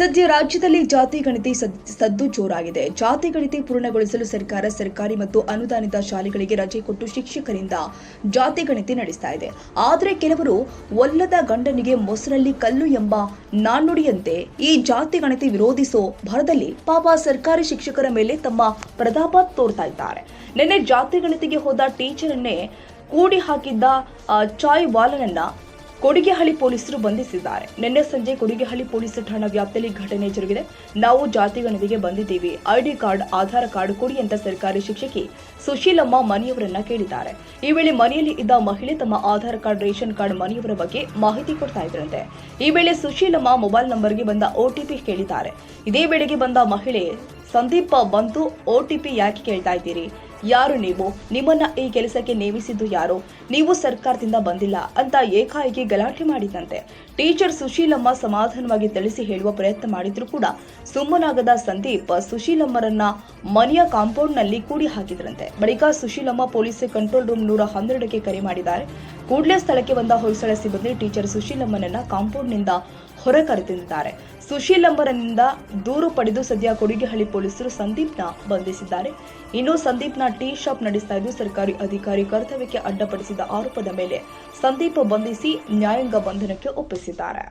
ಸದ್ಯ ರಾಜ್ಯದಲ್ಲಿ ಜಾತಿ ಗಣತಿ ಸದ್- ಸದ್ದು ಜೋರಾಗಿದೆ. ಜಾತಿ ಗಣತಿ ಪೂರ್ಣಗೊಳಿಸಲು ಸರ್ಕಾರ ಸರ್ಕಾರಿ ಮತ್ತು ಅನುದಾನಿತ ಶಾಲೆಗಳಿಗೆ ರಜೆ ಕೊಟ್ಟು ಶಿಕ್ಷಕರಿಂದ ಜಾತಿ ಗಣತಿ ನಡೆಸ್ತಾ ಇದೆ. ಆದರೆ ಕೆಲವರು ಒಲ್ಲದ ಗಂಡನಿಗೆ ಮೊಸರಲ್ಲಿ ಕಲ್ಲು ಎಂಬ ನಾಣ್ಣುಡಿಯಂತೆ ಈ ಜಾತಿ ಗಣತಿ ವಿರೋಧಿಸೋ ಭರದಲ್ಲಿ ಪಾಪ ಸರ್ಕಾರಿ ಶಿಕ್ಷಕರ ಮೇಲೆ ತಮ್ಮ ಪ್ರತಾಪ ತೋರ್ತಾ ಇದ್ದಾರೆ. ನಿನ್ನೆ ಜಾತಿ ಗಣತಿಗೆ ಹೋದ ಟೀಚರನ್ನೇ ಕೂಡಿ ಹಾಕಿದ್ದ ಚಾಯ್ ವಾಲನನ್ನ ಕೊಡಿಗೆಹಳ್ಳಿ ಪೊಲೀಸರು ಬಂಧಿಸಿದ್ದಾರೆ. ನಿನ್ನೆ ಸಂಜೆ ಕೊಡಿಗೆಹಳ್ಳಿ ಪೊಲೀಸ್ ಠಾಣಾ ವ್ಯಾಪ್ತಿಯಲ್ಲಿ ಘಟನೆ ಜರುಗಿದೆ. ನಾವು ಜಾತಿ ಗಣತಿಗೆ ಬಂದಿದ್ದೀವಿ. ಐಡಿ ಕಾರ್ಡ್, ಆಧಾರ್ ಕಾರ್ಡ್ ಕೊಡಿ ಅಂತ ಸರ್ಕಾರಿ ಶಿಕ್ಷಕಿ ಸುಶೀಲಮ್ಮ ಮನೆಯವರನ್ನ ಕೇಳಿದ್ದಾರೆ. ಈ ವೇಳೆ ಮನೆಯಲ್ಲಿ ಇದ್ದ ಮಹಿಳೆ ತಮ್ಮ ಆಧಾರ್ ಕಾರ್ಡ್, ರೇಷನ್ ಕಾರ್ಡ್ ಮನೆಯವರ ಬಗ್ಗೆ ಮಾಹಿತಿ ಕೊಡ್ತಾ ಇದ್ರಂತೆ. ಈ ವೇಳೆ ಸುಶೀಲಮ್ಮ ಮೊಬೈಲ್ ನಂಬರ್ಗೆ ಬಂದ ಒಟಿಪಿ ಕೇಳಿದ್ದಾರೆ. ಇದೇ ವೇಳೆಗೆ ಬಂದ ಮಹಿಳೆ, ಸಂದೀಪ ಬಂತು ಒಟಿಪಿ ಯಾಕೆ ಕೇಳ್ತಾ ಇದ್ದೀರಿ? ಯಾರು ನೀವು? ನಿಮ್ಮನ್ನ ಈ ಕೆಲಸಕ್ಕೆ ನೇಮಿಸಿದ್ದು ಯಾರು? ನೀವು ಸರ್ಕಾರದಿಂದ ಬಂದಿಲ್ಲ ಅಂತ ಏಕಾಏಕಿ ಗಲಾಟೆ ಮಾಡಿದಂತೆ. ಟೀಚರ್ ಸುಶೀಲಮ್ಮ ಸಮಾಧಾನವಾಗಿ ತಿಳಿಸಿ ಹೇಳುವ ಪ್ರಯತ್ನ ಮಾಡಿದ್ರು ಕೂಡ ಸುಮ್ಮನಾಗದ ಸಂದೀಪ್ ಸುಶೀಲಮ್ಮರನ್ನ ಮನೆಯ ಕಾಂಪೌಂಡ್ನಲ್ಲಿ ಕೂಡಿ ಹಾಕಿದ್ರಂತೆ. ಬಳಿಕ ಸುಶೀಲಮ್ಮ ಪೊಲೀಸ್ ಕಂಟ್ರೋಲ್ ರೂಮ್ ನೂರ ಹನ್ನೆರಡಕ್ಕೆ ಕರೆ ಮಾಡಿದ್ದಾರೆ. ಕೂಡಲೇ ಸ್ಥಳಕ್ಕೆ ಬಂದ ಹೊಯ್ಸಳ ಸಿಬ್ಬಂದಿ ಟೀಚರ್ ಸುಶೀಲಮ್ಮನನ್ನ ಕಾಂಪೌಂಡ್ನಿಂದ ಹೊರ ಕರೆತಂದಿದ್ದಾರೆ ಸುಶೀಲಂಬರನಿಂದ ದೂರು ಪಡೆದು ಸದ್ಯ ಕೊಡುಗೆಹಳ್ಳಿ ಪೊಲೀಸರು ಸಂದೀಪ್ನ ಬಂಧಿಸಿದ್ದಾರೆ. ಇನ್ನು ಸಂದೀಪ್ನ ಟೀ ಶಾಪ್ ನಡೆಸ್ತಾ ಇದ್ದು, ಸರ್ಕಾರಿ ಅಧಿಕಾರಿ ಕರ್ತವ್ಯಕ್ಕೆ ಅಡ್ಡಪಡಿಸಿದ ಆರೋಪದ ಮೇಲೆ ಸಂದೀಪ್ ಬಂಧಿಸಿ ನ್ಯಾಯಾಂಗ ಬಂಧನಕ್ಕೆ ಒಪ್ಪಿಸಿದ್ದಾರೆ.